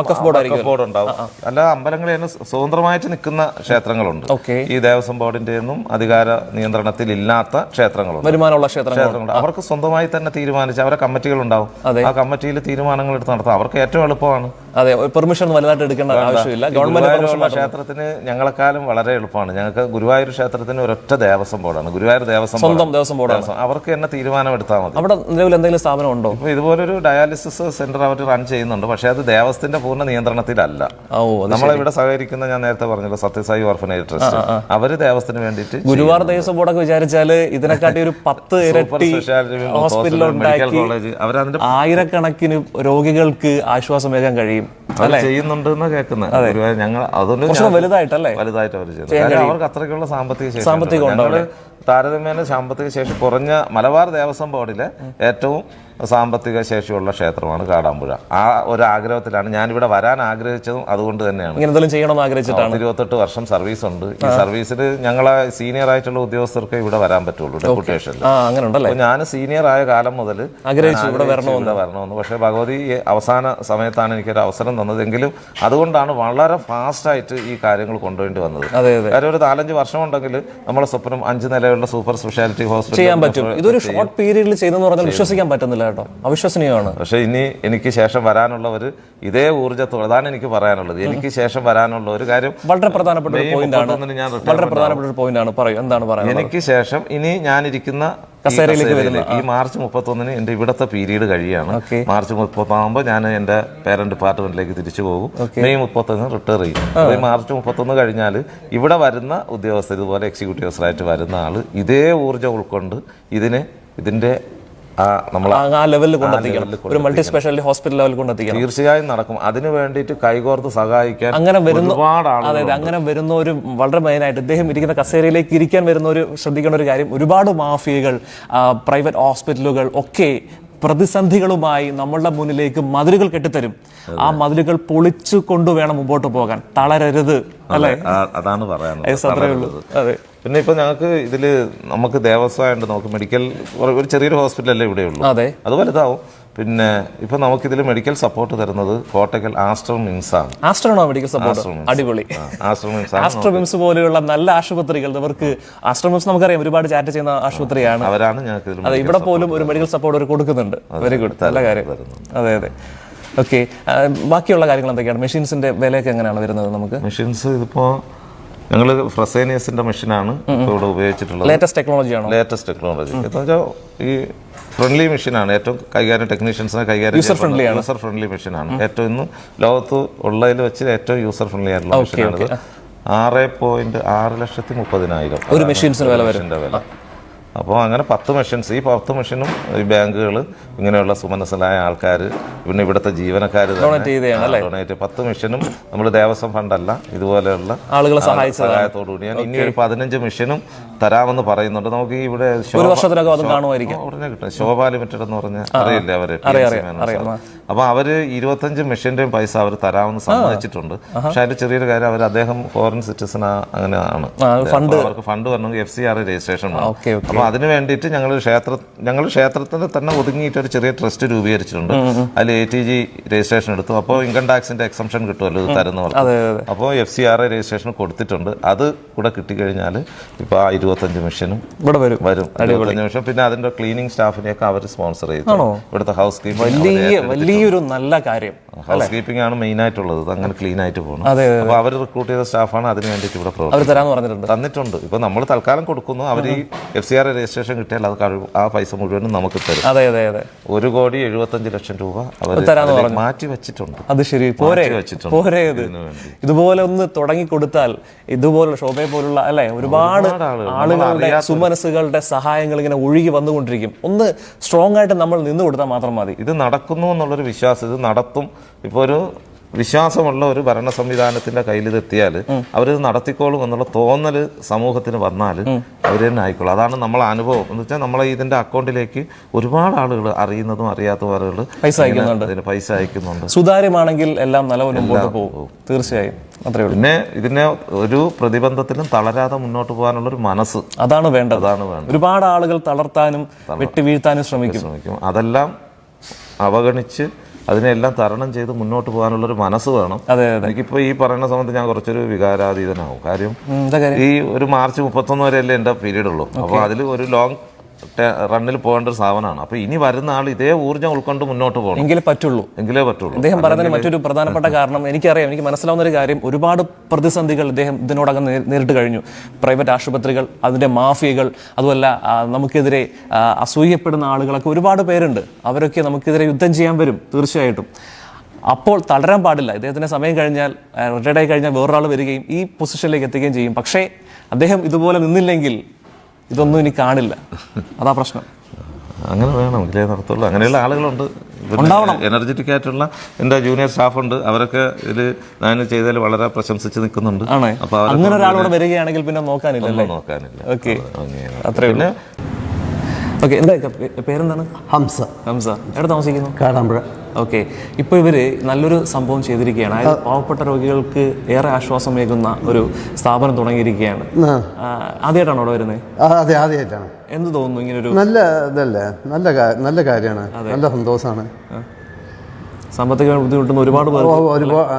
വഖഫ് ബോർഡ് ബോർഡ് ഉണ്ടാവും. അല്ല അമ്പലങ്ങളിൽ സ്വതന്ത്രമായിട്ട് നിൽക്കുന്ന ക്ഷേത്രങ്ങളുണ്ട്. ഓക്കെ. ഈ ദേവസ്വം ബോർഡിന്റെ ഒന്നും അധികാര നിയന്ത്രണത്തിൽ ഇല്ലാത്ത ക്ഷേത്രങ്ങളുണ്ട്. വരുമാനമുള്ള ക്ഷേത്രങ്ങളുണ്ട്. അവർക്ക് സ്വന്തമായി തന്നെ തീരുമാനിച്ച് അവരെ കമ്മിറ്റികൾ ഉണ്ടാവും ആ കമ്മിറ്റിയിൽ തീരുമാനങ്ങൾ എടുത്ത് നടത്താം. അവർക്ക് ഏറ്റവും എളുപ്പമാണ്. അതെ പെർമിഷൻ വലുതായിട്ട് എടുക്കേണ്ട ആവശ്യമില്ല. ഗവൺമെന്റ് ക്ഷേത്രത്തിന് ഞങ്ങളെക്കാളും വളരെ എളുപ്പമാണ്. ഞങ്ങൾക്ക് ഗുരുവായൂർ ക്ഷേത്രത്തിന് ഒരൊറ്റ ദേവസ്വം ബോർഡാണ്. ഗുരുവായൂർ ദേവസ്വം സ്വന്തം. ദേവസ്വം ബോർഡാണ്. അവർക്ക് തന്നെ തീരുമാനം എടുത്താൽ മതി. അവിടെ നിലവിൽ എന്തെങ്കിലും സ്ഥാപനം ഉണ്ടോ ഇപ്പൊ ഇതുപോലൊരു ഡയാലിസിസ് സെന്റർ അവർ റൺ ചെയ്യുന്നുണ്ട്. പക്ഷേ അത് ദേവസ്ഥത്തിന്റെ പൂർണ നിയന്ത്രണത്തിലല്ല. നമ്മളിവിടെ സഹകരിക്കുന്ന ഞാൻ നേരത്തെ പറഞ്ഞല്ലോ സത്യസായി ഓർഫനേജ് ട്രസ്റ്റ്. അവർ ദേവസ്ഥത്തിന് വേണ്ടിയിട്ട് ഗുരുവായൂർ ദേവസ്വം ബോർഡൊക്കെ വിചാരിച്ചാൽ ഇതിനെക്കാട്ടി ഒരു പത്ത് ഇരട്ടി അവരതിന്റെ ആയിരക്കണക്കിന് രോഗികൾക്ക് ആശ്വാസമേകാൻ കഴിയും. ചെയ്യുന്നുണ്ട് കേൾക്കുന്നത് ഞങ്ങൾ അതുകൊണ്ട് വലുതായിട്ടല്ലേ? വലുതായിട്ട് അവർ ചെയ്യുന്നത്. അവർക്ക് അത്രയ്ക്കുള്ള സാമ്പത്തിക ശേഷി സാമ്പത്തിക താരതമ്യേന സാമ്പത്തിക ശേഷി കുറഞ്ഞ മലബാർ ദേവസ്വം ബോർഡിലെ ഏറ്റവും സാമ്പത്തിക ശേഷിയുള്ള ക്ഷേത്രമാണ് കാടാമ്പുഴ. ആ ഒരു ആഗ്രഹത്തിലാണ് ഞാനിവിടെ വരാൻ ആഗ്രഹിച്ചതും അതുകൊണ്ട് തന്നെയാണ്. എന്തെങ്കിലും ചെയ്യണമെന്ന് ആഗ്രഹിച്ചിട്ടാണ്. ഇരുപത്തെട്ട് വർഷം സർവീസ് ഉണ്ട് ഈ സർവീസിൽ ഞങ്ങളെ സീനിയർ ആയിട്ടുള്ള ഉദ്യോഗസ്ഥർക്ക് ഇവിടെ വരാൻ പറ്റുള്ളൂ ഡെപ്യൂട്ടേഷൻ അങ്ങനെ ഞാൻ സീനിയർ ആയ കാലം മുതൽ ആഗ്രഹിച്ചു ഇവിടെ വരണമെന്ന്. പക്ഷേ ഭഗവതി അവസാന സമയത്താണ് എനിക്കൊരു അവസരം തന്നതെങ്കിലും അതുകൊണ്ടാണ് വളരെ ഫാസ്റ്റായിട്ട് ഈ കാര്യങ്ങൾ കൊണ്ടുവേണ്ടി വന്നത്. കാര്യം ഒരു നാലഞ്ച് വർഷം ഉണ്ടെങ്കിൽ നമ്മളെ സ്വപ്നം അഞ്ച് നിലയുള്ള സൂപ്പർ സ്പെഷ്യാലിറ്റി ഹോസ്പിറ്റൽ ചെയ്യാൻ പറ്റും. ഇതൊരു ഷോർട്ട് പീരീഡിൽ ചെയ്തെന്ന് പറഞ്ഞാൽ വിശ്വസിക്കാൻ പറ്റുന്നില്ല. കേട്ടോ അവിശ്വസനീയമാണ്. പക്ഷേ ഇനി എനിക്ക് ശേഷം വരാനുള്ളവർ ഇതേ ഊർജത്തോടെ അതാണ് എനിക്ക് പറയാനുള്ളത്. എനിക്ക് ശേഷം വരാനുള്ള ഒരു കാര്യം വളരെ പ്രധാനപ്പെട്ട ഒരു പോയിന്റാണ് പോയിന്റ് ഞാൻ വളരെ പ്രധാനപ്പെട്ട ഒരു പോയിന്റാണ് പറയൂ എന്താണ് പറയുന്നത് എനിക്ക് ശേഷം ഇനി ഞാനിരിക്കുന്ന ഈ കസേരയിലേക്ക് കസേരയിൽ ഈ മാർച്ച് മുപ്പത്തൊന്നിന് എന്റെ ഇവിടത്തെ പീരീഡ് കഴിയാണ്. മാർച്ച് മുപ്പത്താകുമ്പോൾ ഞാൻ എന്റെ പേരന്റ് ഡിപ്പാർട്ട്മെന്റിലേക്ക് തിരിച്ചു പോകും. മെയ് മുപ്പത്തൊന്ന് റിട്ടയർ ചെയ്യും. ഈ മാർച്ച് മുപ്പത്തൊന്ന് കഴിഞ്ഞാൽ ഇവിടെ വരുന്ന ഉദ്യോഗസ്ഥർ ഇതുപോലെ എക്സിക്യൂട്ടീവ്സറായിട്ട് വരുന്ന ആൾ ഇതേ ഊർജം ഉൾക്കൊണ്ട് ഇതിനെ ഇതിന്റെ ആ നമ്മൾ ആ- ലെവലിൽ കൊണ്ടെത്തിക്കണം. ഒരു മൾട്ടി സ്പെഷ്യാലിറ്റി ഹോസ്പിറ്റൽ ലെവലിൽ കൊണ്ടെത്തിക്കണം. തീർച്ചയായും നടക്കും. അതിനു വേണ്ടിയിട്ട് കൈകോർത്ത് സഹായിക്കാൻ അങ്ങനെ വരുന്ന ഒരുപാട് ആളുകൾ അതെ അതെ അങ്ങനെ വരുന്ന ഒരു വളരെ മെയിനായിട്ട് ഇദ്ദേഹം ഇരിക്കുന്ന കസേരയിലേക്ക് ഇരിക്കാൻ വരുന്ന ഒരു ശ്രദ്ധിക്കേണ്ട ഒരു കാര്യം ഒരുപാട് മാഫിയകൾ പ്രൈവറ്റ് ഹോസ്പിറ്റലുകൾ ഒക്കെ പ്രതിസന്ധികളുമായി നമ്മളുടെ മുന്നിലേക്ക് മതിലുകൾ കെട്ടിത്തരും. ആ മതിലുകൾ പൊളിച്ചു കൊണ്ടുവേണം മുമ്പോട്ട് പോകാൻ. തളരരുത് അല്ലേ? അതാണ് പറയാനുള്ളത്. അതെ. പിന്നെ ഇപ്പൊ ഞങ്ങൾക്ക് ഇതിൽ നമുക്ക് ദേവസ്വമായിട്ട് നമുക്ക് മെഡിക്കൽ ഒരു ചെറിയൊരു ഹോസ്പിറ്റലല്ലേ ഇവിടെ ഉള്ളൂ. അതെ. അത് വലുതാവും. പിന്നെ ഇപ്പൊ നമുക്കിതിൽ മെഡിക്കൽ സപ്പോർട്ട് തരുന്നത് കോട്ടക്കൽ ആസ്ട്രോമിംസ് ആണ്. ആസ്ട്രോണോ മെഡിക്കൽ സപ്പോർട്ട് അടിപൊളി. ആസ്ട്രോമിംസ് പോലെയുള്ള നല്ല ആശുപത്രികൾ. ഇവർക്ക് ആസ്ട്രോമിംസ് നമുക്കറിയാം ഒരുപാട് ചാറ്റ് ചെയ്യുന്ന ആശുപത്രിയാണ്. അവരാണ് ഞങ്ങൾക്ക് ഇതിൽ അതെ ഇവിടെ പോലും ഒരു മെഡിക്കൽ സപ്പോർട്ട് അവർ കൊടുക്കുന്നുണ്ട്. വെരി ഗുഡ് നല്ല കാര്യം. അതെ അതെ. ഓക്കെ ബാക്കിയുള്ള കാര്യങ്ങൾ എന്തൊക്കെയാണ്? മെഷീൻസിന്റെ വിലയൊക്കെ എങ്ങനെയാണ് വരുന്നത് നമുക്ക്? മെഷീൻസ് ഇതിപ്പോ ഞങ്ങൾ ഫ്രസേനിയസിന്റെ മെഷീനാണ് ഇവിടെ ഉപയോഗിച്ചിട്ടുള്ളത്. ലേറ്റസ്റ്റ് ടെക്നോളജിയാണ് ലേറ്റസ്റ്റ് ടെക്നോളജി എന്ന് വെച്ചാൽ ഈ ഫ്രണ്ട്ലി മെഷീനാണ്. ഏറ്റവും കൈകാര്യം ടെക്നീഷ്യൻസിനെ കൈകാര്യം യൂസർ ഫ്രണ്ട്ലി ആണ്. യൂസർ ഫ്രണ്ട്ലി മെഷീനാണ്. ഏറ്റവും ഇന്ന് ലോകത്ത് ഉള്ളതിൽ വെച്ച് ഏറ്റവും യൂസർ ഫ്രണ്ട്ലി ആയിട്ടുള്ള മെഷീനാണിത്. ആറ് പോയിന്റ് ആറ് ലക്ഷത്തി മുപ്പതിനായിരം ഒരു മെഷീൻസിന്റെ വില വരുന്നുണ്ട് വില. അപ്പോൾ അങ്ങനെ പത്ത് മെഷീൻസ് ഈ പത്ത് മെഷീനും ഈ ബാങ്കുകൾ ഇങ്ങനെയുള്ള സുമനസ്സലായ ആൾക്കാർ പിന്നെ ഇവിടുത്തെ ജീവനക്കാർ? ഡൊണേറ്റ് പത്ത് മെഷീനും നമ്മൾ ദേവസ്വം ഫണ്ടല്ല ഇതുപോലെയുള്ള ആളുകളെ സഹായത്തോടു സഹായത്തോടുകൂടി ഞാൻ ഇനി ഒരു പതിനഞ്ച് മെഷീനും തരാമെന്ന് പറയുന്നുണ്ട്. നമുക്ക് ഈ ഇവിടെ ഉടനെ കിട്ടും. ശോഭ ലിമിറ്റഡ് എന്ന് പറഞ്ഞ അറിയില്ലേ അവർ. അപ്പൊ അവർ ഇരുപത്തഞ്ച് മെഷീന്റെയും പൈസ അവർ തരാമെന്ന് സമ്മതിച്ചിട്ടുണ്ട്. പക്ഷെ അതിന്റെ ചെറിയൊരു കാര്യം അവർ അദ്ദേഹം ഫോറിൻ സിറ്റിസൺ അങ്ങനെയാണ്. അവർക്ക് ഫണ്ട് വരണമെങ്കിൽ എഫ് സി ആർ രജിസ്ട്രേഷൻ വേണം. അതിന് വേണ്ടിയിട്ട് ഞങ്ങൾ ക്ഷേത്ര ഞങ്ങൾ ക്ഷേത്രത്തിൽ തന്നെ ഒതുങ്ങിയിട്ട് ഒരു ചെറിയ ട്രസ്റ്റ് രൂപീകരിച്ചിട്ടുണ്ട്. അതിൽ എ ടി ജി രജിസ്ട്രേഷൻ എടുത്തു. അപ്പോൾ ഇൻകം ടാക്സിന്റെ എക്സംഷൻ കിട്ടുമല്ലോ ഇത് തരുന്ന അപ്പോൾ എഫ് സി ആർ രജിസ്ട്രേഷൻ കൊടുത്തിട്ടുണ്ട്. അത് കൂടെ കിട്ടിക്കഴിഞ്ഞാൽ ഇപ്പോൾ ആ ഇരുപത്തഞ്ച് മെഷീനും ഇവിടെ വരും. വരും. ഇരുപത്തഞ്ച് മിഷൻ പിന്നെ അതിന്റെ ക്ലീനിങ് സ്റ്റാഫിനെയൊക്കെ അവർ സ്പോൺസർ ചെയ്തു? ഇവിടുത്തെ ഹൗസ് കീപ്പിംഗ് വലിയ വലിയൊരു നല്ല കാര്യം ഹൗസ് കീപ്പിംഗ് ആണ് മെയിൻ ആയിട്ടുള്ളത്. അങ്ങനെ ക്ലീൻ ആയിട്ട് പോകണം അതെ അപ്പൊ അവർ റിക്രൂട്ട് ചെയ്ത സ്റ്റാഫാണ് അതിന് വേണ്ടിയിട്ട് ഇവിടെ പ്രവർത്തിക്കുന്നത്. തന്നിട്ടുണ്ട്. ഇപ്പൊ നമ്മൾ തൽക്കാലം കൊടുക്കുന്നു. അവർ ഈ എഫ് സി ആർ രജിസ്ട്രേഷൻ കിട്ടിയാൽ അത് ആ പൈസ മുഴുവനും നമുക്ക് തരും. അതെ അതെ അതെ. ഒരു കോടി എഴുപത്തഞ്ച് ലക്ഷം രൂപ അവർ മാറ്റി വെച്ചിട്ടുണ്ട്. അത് ശരി. പോരെ. പോരെ ഇത്. ഇതുപോലെ ഒന്ന് തുടങ്ങി കൊടുത്താൽ ഇതുപോലെ ഷോഭയെ പോലുള്ള അല്ലെ ഒരുപാട്. ആളുകളുടെ സുമനസ്സുകളുടെ സഹായങ്ങൾ ഇങ്ങനെ ഒഴുകി വന്നുകൊണ്ടിരിക്കും. ഒന്ന് സ്ട്രോങ് ആയിട്ട് നമ്മൾ നിന്ന് കൊടുത്താൽ മാത്രം മതി. ഇത് നടക്കുന്നു എന്നുള്ളൊരു വിശ്വാസം ഇത് നടത്തും. ഇപ്പോൾ ഒരു വിശ്വാസമുള്ള ഒരു ഭരണ സംവിധാനത്തിന്റെ കയ്യിൽ ഇത് എത്തിയാൽ അവരിത് നടത്തിക്കോളും എന്നുള്ള തോന്നൽ സമൂഹത്തിന് വന്നാൽ അവർ തന്നെ ആയിക്കോളും. അതാണ് നമ്മളെ അനുഭവം. എന്ന് വെച്ചാൽ നമ്മളെ ഇതിന്റെ അക്കൗണ്ടിലേക്ക് ഒരുപാട് ആളുകൾ അറിയുന്നതും അറിയാത്ത ആളുകൾ പൈസ അയക്കുന്നുണ്ട്. പൈസ അയക്കുന്നുണ്ട്. സുതാര്യമാണെങ്കിൽ എല്ലാം മുമ്പോട്ട് പോകും. തീർച്ചയായും. പിന്നെ ഇതിനെ ഒരു പ്രതിബന്ധത്തിലും തളരാതെ മുന്നോട്ട് പോകാനുള്ള ഒരു മനസ്സ്. അതാണ് വേണ്ടത്. അതാണ് വേണ്ടത്. ഒരുപാട് ആളുകൾ തളർത്താനും വെട്ടിവീഴ്ത്താനും ശ്രമിക്കും. ശ്രമിക്കും. അതെല്ലാം അവഗണിച്ച് അതിനെല്ലാം തരണം ചെയ്ത് മുന്നോട്ട് പോകാനുള്ള ഒരു മനസ്സ് വേണം. എനിക്കിപ്പോ ഈ പറയുന്ന സമയത്ത് ഞാൻ കുറച്ചൊരു വികാരാതീതനാവും. കാര്യം ഈ ഒരു മാർച്ച് മുപ്പത്തൊന്ന് വരെ അല്ലേ എന്റെ പീരീഡ് ഉള്ളൂ അപ്പോൾ അതിൽ ഒരു ലോങ് റണ്ണിൽ പോകേണ്ട ഒരു സാധനമാണ് അപ്പോൾ ഇനി വരുന്ന ആൾ ഇതേ ഊർജം ഉൾക്കൊണ്ട് മുന്നോട്ട് പോകണം. എങ്കിലേ പറ്റുള്ളൂ. എങ്കിലേ പറ്റുള്ളൂ. അദ്ദേഹം പറയുന്നതിന് മറ്റൊരു പ്രധാനപ്പെട്ട കാരണം എനിക്കറിയാം. എനിക്ക് മനസ്സിലാവുന്ന ഒരു കാര്യം ഒരുപാട് പ്രതിസന്ധികൾ ഇദ്ദേഹം ഇതിനോടകം നേരിട്ട് കഴിഞ്ഞു. പ്രൈവറ്റ് ആശുപത്രികൾ അതിന്റെ മാഫിയകൾ അതുമല്ല നമുക്കെതിരെ അസൂയപ്പെടുന്ന ആളുകളൊക്കെ ഒരുപാട് പേരുണ്ട്. അവരൊക്കെ നമുക്കെതിരെ യുദ്ധം ചെയ്യാൻ വരും തീർച്ചയായിട്ടും. അപ്പോൾ തളരാൻ പാടില്ല. ഇദ്ദേഹത്തിന്റെ സമയം കഴിഞ്ഞാൽ റിട്ടയർഡ് ആയി കഴിഞ്ഞാൽ വേറൊരാൾ വരികയും ഈ പൊസിഷനിലേക്ക് എത്തുകയും ചെയ്യും. പക്ഷേ അദ്ദേഹം ഇതുപോലെ നിന്നില്ലെങ്കിൽ ഇതൊന്നും ഇനി കാണില്ല. അതാ പ്രശ്നം. അങ്ങനെ വേണം. ഇല്ലേ നടത്തുള്ളൂ. അങ്ങനെയുള്ള ആളുകളുണ്ട്. എനർജറ്റിക് ആയിട്ടുള്ള എന്റെ ജൂനിയർ സ്റ്റാഫ് ഉണ്ട്. അവരൊക്കെ ഇതിൽ ഞാൻ ചെയ്താൽ വളരെ പ്രശംസിച്ച് നിൽക്കുന്നുണ്ട്. അപ്പോൾ അങ്ങനെ ഒരാളോട് വരികയാണെങ്കിൽ പിന്നെ നോക്കാനില്ല നോക്കാനില്ല. ഓക്കെ. അങ്ങനെയാണ്. ഓക്കെ എന്താ പേരെന്താണ്? ഹംസ. ഹംസ. എവിടെ താമസിക്കുന്നു? കാടാമ്പുഴ. ഓക്കെ ഇപ്പോൾ ഇവർ നല്ലൊരു സംഭവം ചെയ്തിരിക്കുകയാണ്. അതായത് പാവപ്പെട്ട രോഗികൾക്ക് ഏറെ ആശ്വാസമേകുന്ന ഒരു സ്ഥാപനം തുടങ്ങിയിരിക്കുകയാണ്. ആദ്യമായിട്ടാണ് അവിടെ വരുന്നത് അതെ ആദ്യമായിട്ടാണ് എന്ത് തോന്നുന്നു ഇങ്ങനൊരു നല്ല ഇതല്ലേ? നല്ല നല്ല കാര്യമാണ്. നല്ല സന്തോഷമാണ്. സാമ്പത്തിക ബുദ്ധിമുട്ടുന്ന ഒരുപാട് പേർ ഒരുപാട്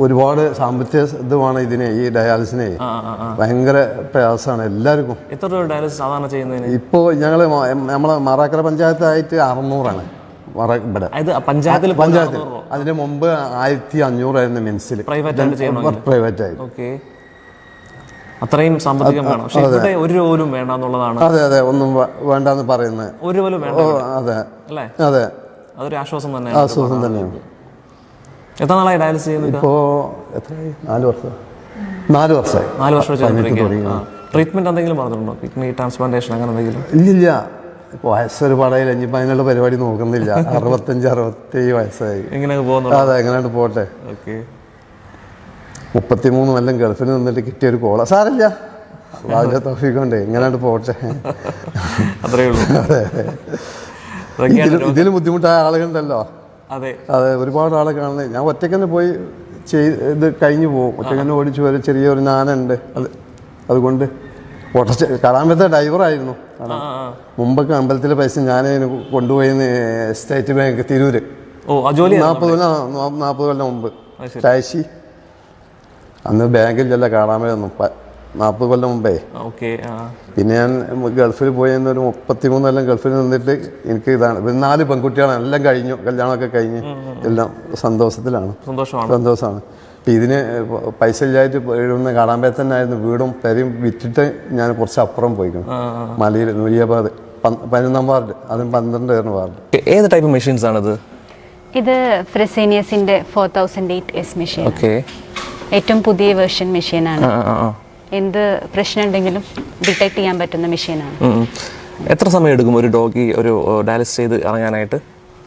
ഒരുപാട് സാമ്പത്തിക ഇതുമാണ് ഇതിനെ ഈ ഡയാലിസിനെ. ഭയങ്കര പ്രയാസമാണ് എല്ലാവർക്കും. എത്ര രൂപ ഡയാലിസിസ് സാധാരണ ചെയ്യുന്നതിന്? ഇപ്പോൾ ഞങ്ങൾ നമ്മളെ മറാക്കര പഞ്ചായത്തായിട്ട് അറുന്നൂറാണ്. ഇവിടെ. പഞ്ചായത്തിൽ പഞ്ചായത്തിൽ. അതിന് മുമ്പ് ആയിരത്തി അഞ്ഞൂറായിരുന്നു മെൻസിൽ പ്രൈവറ്റ് ആയിട്ട് അത്രയും സാമ്പത്തികം വേണം. പക്ഷെ ഇവിടെ ഒരു രൂപ പോലും വേണ്ട എന്നുള്ളതാണ് അതെ അതെ. ഒന്നും വേണ്ടെന്ന് പറയുന്നത്. ഒരു രൂപ വേണ്ട. അതെ. അല്ലേ? അതെ. അതൊരു ആശ്വാസം തന്നെയാണ്. ആശ്വാസം തന്നെയാണ്. എത്ര നാളായി ഡയാലിസിസ് ചെയ്യുന്നത്? ഇപ്പോൾ എത്രയായി? നാല് വർഷം. നാല് വർഷമായി. നാല് വർഷം പതിനെട്ട് ട്രീറ്റ്മെന്റ് എന്തെങ്കിലും പറഞ്ഞിട്ടുണ്ടോ? കിഡ്നി ട്രാൻസ്പ്ലാന്റേഷൻ അങ്ങനെ എന്തെങ്കിലും? ഇല്ലില്ല. ഇപ്പോൾ വയസ്സൊരു പടയില്ല. ഇനിയിപ്പോൾ അതിനുള്ള പരിപാടി നോക്കുന്നില്ല. [laughs] അറുപത്തഞ്ച് അറുപത്തേഴ് വയസ്സായി. എങ്ങനെ പോകുന്നു അതെ എങ്ങനെയാണ് പോട്ടെ. ഓക്കെ. മുപ്പത്തിമൂന്ന് കൊല്ലം ഗൾഫിൽ നിന്നിട്ട് കിട്ടിയ ഒരു കോള സാറില്ല അതിന്റെ തോഫിക്കൊണ്ട് എങ്ങനെയാണ് പോട്ടെ. അത്രേ ഉള്ളൂ. ഇതിലും ബുദ്ധിമുട്ടായ ആളുകളുണ്ടല്ലോ. അതെ. അതെ ഒരുപാട് ആളെ കാണുന്നത്. ഞാൻ ഒറ്റയ്ക്ക് തന്നെ പോയി ചെയ്ത് ഇത് കഴിഞ്ഞു പോകും. ഒറ്റയ്ക്ക് തന്നെ ഓടിച്ചു വരെ. ചെറിയൊരു നാനുണ്ട് അത് അതുകൊണ്ട് ഓട്ടർച്ച കടാമ്പത്തെ ഡ്രൈവറായിരുന്നു. മുമ്പൊക്കെ അമ്പലത്തിലെ പൈസ ഞാൻ കൊണ്ടുപോയി സ്റ്റേറ്റ് ബാങ്ക് തിരൂര്. ഓ ജോലി നാൽപ്പത് കൊല്ലം നാൽപ്പത് കൊല്ലം മുമ്പ്. ടാക്സി അന്ന് ബാങ്കിൽ ചെല്ലാം കാണാൻ കാണാമൊന്നും നാൽപ്പത് കൊല്ലം മുമ്പേ. ഓക്കെ പിന്നെ ഞാൻ ഗൾഫിൽ പോയി ഒരു മുപ്പത്തിമൂന്ന് കൊല്ലം ഗൾഫിൽ നിന്നിട്ട് എനിക്ക് ഇതാണ്. പിന്നെ നാല് പെൺകുട്ടികളാണ്. എല്ലാം കഴിഞ്ഞു. കല്യാണമൊക്കെ കഴിഞ്ഞ് എല്ലാം സന്തോഷത്തിലാണ്. സന്തോഷമാണ്. സന്തോഷമാണ്. അപ്പം ഇതിന് പൈസ ഇല്ലായിട്ട് എഴുതുന്ന കാണാമ്പേ തന്നെ ആയിരുന്നു വീടും പെരയും വിറ്റിട്ട് ഞാൻ കുറച്ച് അപ്പുറം പോയിക്കണം. മലയിൽ നൂരിയാബാദ് പതിനൊന്നാം വാർഡ്. അതും പന്ത്രണ്ട് പേരുടെ വാർഡ് ഏത് ടൈപ്പ് മെഷീൻസ് ആണിത്? ഇത് ഫ്രെസേനിയസിന്റെ four thousand eight S machine okay. ഏറ്റവും പുതിയ വേർഷൻ മെഷീനാണ് എന്ത് പ്രശ്നം ഉണ്ടെങ്കിലും ഡിറ്റക്ട് ചെയ്യാൻ പറ്റുന്ന മെഷീനാണ്. എത്ര സമയം എടുക്കും ഒരു ഡോഗി ഒരു ഡയാലിസിസ് ചെയ്ത് ഇറങ്ങാനായിട്ട്?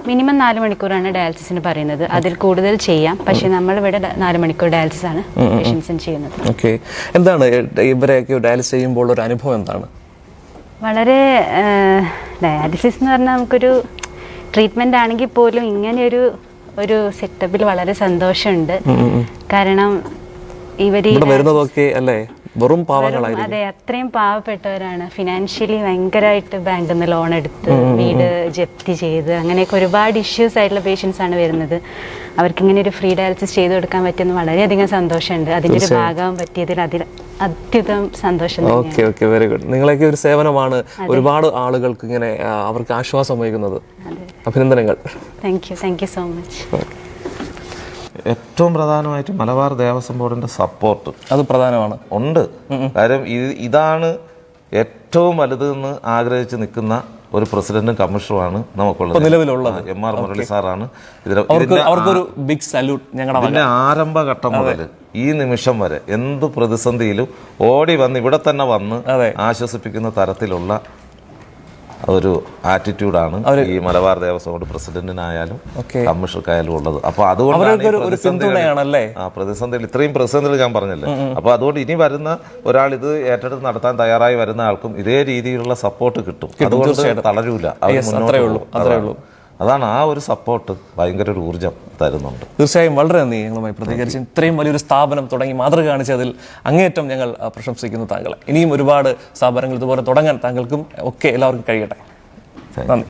മിനിമം നാല് മണിക്കൂറാണ് ഡയാലിസിന് പറയുന്നത്. അതിൽ കൂടുതൽ ചെയ്യാം. പക്ഷെ നമ്മൾ ഇവിടെ നാല് മണിക്കൂർ ഡയാലിസിസ് ആണ് പേഷ്യൻസിന് ചെയ്യുന്നത്. ഓക്കെ. എന്താണ് ഇവരെയൊക്കെ ഡയാലിസ് ചെയ്യുമ്പോൾ ഒരു അനുഭവം എന്താണ്? വളരെ ഡയാലിസിസ് എന്ന് പറഞ്ഞാൽ നമുക്കൊരു ട്രീറ്റ്മെന്റ് ആണെങ്കിൽ പോലും ഇങ്ങനെയൊരു ഒരു സെറ്റപ്പിൽ വളരെ സന്തോഷമുണ്ട്. കാരണം ഇവർ ഇവിടെ വരുന്നതൊക്കെ അല്ലേ? വെറും പാവങ്ങളായിരുന്നു അതെ അത്രയും പാവപ്പെട്ടവരാണ്. ഫിനാൻഷ്യലി ഭയങ്കരമായിട്ട് ബാങ്കിൽ നിന്ന് ലോൺ എടുത്ത് വീട് ജപ്തി ചെയ്ത് അങ്ങനെയൊക്കെ ഒരുപാട് ഇഷ്യൂസ് ആയിട്ടുള്ള പേഷ്യൻസ് ആണ് വരുന്നത്. അവർക്ക് ഇങ്ങനെ ഒരു ഫ്രീ ഡയാലിസിസ് ചെയ്ത് കൊടുക്കാൻ പറ്റുന്ന വളരെയധികം സന്തോഷമുണ്ട്. അതിന്റെ ഒരു ഭാഗമാകാൻ പറ്റിയതിൽ അതിൽ അത്യുതം സന്തോഷം ഓക്കെ ഓക്കെ വെരി ഗുഡ് നിങ്ങളൊക്കെ ഒരു സേവനമാണ് ഒരുപാട് ആളുകൾക്ക് ഇങ്ങനെ അവർക്ക് ആശ്വാസം വഹിക്കുന്നത്. അഭിനന്ദനങ്ങൾ. Thank you thank you so much ഏറ്റവും പ്രധാനമായിട്ട് മലബാർ ദേവസ്വം ബോർഡിന്റെ സപ്പോർട്ട് അത് പ്രധാനമാണ്. ഉണ്ട്. കാര്യം ഇത് ഇതാണ് ഏറ്റവും വലുതെന്ന് ആഗ്രഹിച്ച് നിൽക്കുന്ന ഒരു പ്രസിഡന്റും കമ്മീഷണറുമാണ് നമുക്കുള്ളത്. നിലവിലുള്ളത്. എം ആർ മുരളി സാറാണ്. അവർക്കൊരു ബിഗ് സല്യൂട്ട് ഞങ്ങളുടെ ആരംഭഘട്ടം മുതൽ ഈ നിമിഷം വരെ എന്ത് പ്രതിസന്ധിയിലും ഓടി വന്ന് ഇവിടെ തന്നെ വന്ന്. ആശ്വസിപ്പിക്കുന്ന തരത്തിലുള്ള ഒരു ആറ്റിറ്റ്യൂഡാണ് ഈ മലബാർ ദേവസ്വം ബോർഡ് പ്രസിഡന്റിനായാലും കമ്മീഷർക്കായാലും കമ്മീഷണർക്കായാലും ഉള്ളത്. അപ്പൊ അതുകൊണ്ടാണ് പ്രതിസന്ധിയിൽ ഇത്രയും പ്രതിസന്ധികൾ ഞാൻ പറഞ്ഞല്ലേ? അപ്പൊ അതുകൊണ്ട് ഇനി വരുന്ന ഒരാൾ ഇത് ഏറ്റെടുത്ത് നടത്താൻ തയ്യാറായി വരുന്ന ആൾക്കും ഇതേ രീതിയിലുള്ള സപ്പോർട്ട് കിട്ടും. അതുകൊണ്ട്. തളരൂല. അത്രേ ഉള്ളൂ, അത്രേ ഉള്ളൂ. അതാണ് ആ ഒരു സപ്പോർട്ട് ഭയങ്കര ഒരു ഊർജം തരുന്നുണ്ട്. തീർച്ചയായും വളരെ നന്ദി ഞങ്ങളുമായി പ്രതികരിച്ച് ഇത്രയും വലിയൊരു സ്ഥാപനം തുടങ്ങി മാതൃക കാണിച്ചതിൽ അങ്ങേയറ്റം ഞങ്ങൾ പ്രശംസിക്കുന്നു താങ്കളെ. ഇനിയും ഒരുപാട് സ്ഥാപനങ്ങൾ ഇതുപോലെ തുടങ്ങാൻ താങ്കൾക്കും ഒക്കെ എല്ലാവർക്കും കഴിയട്ടെ. നന്ദി.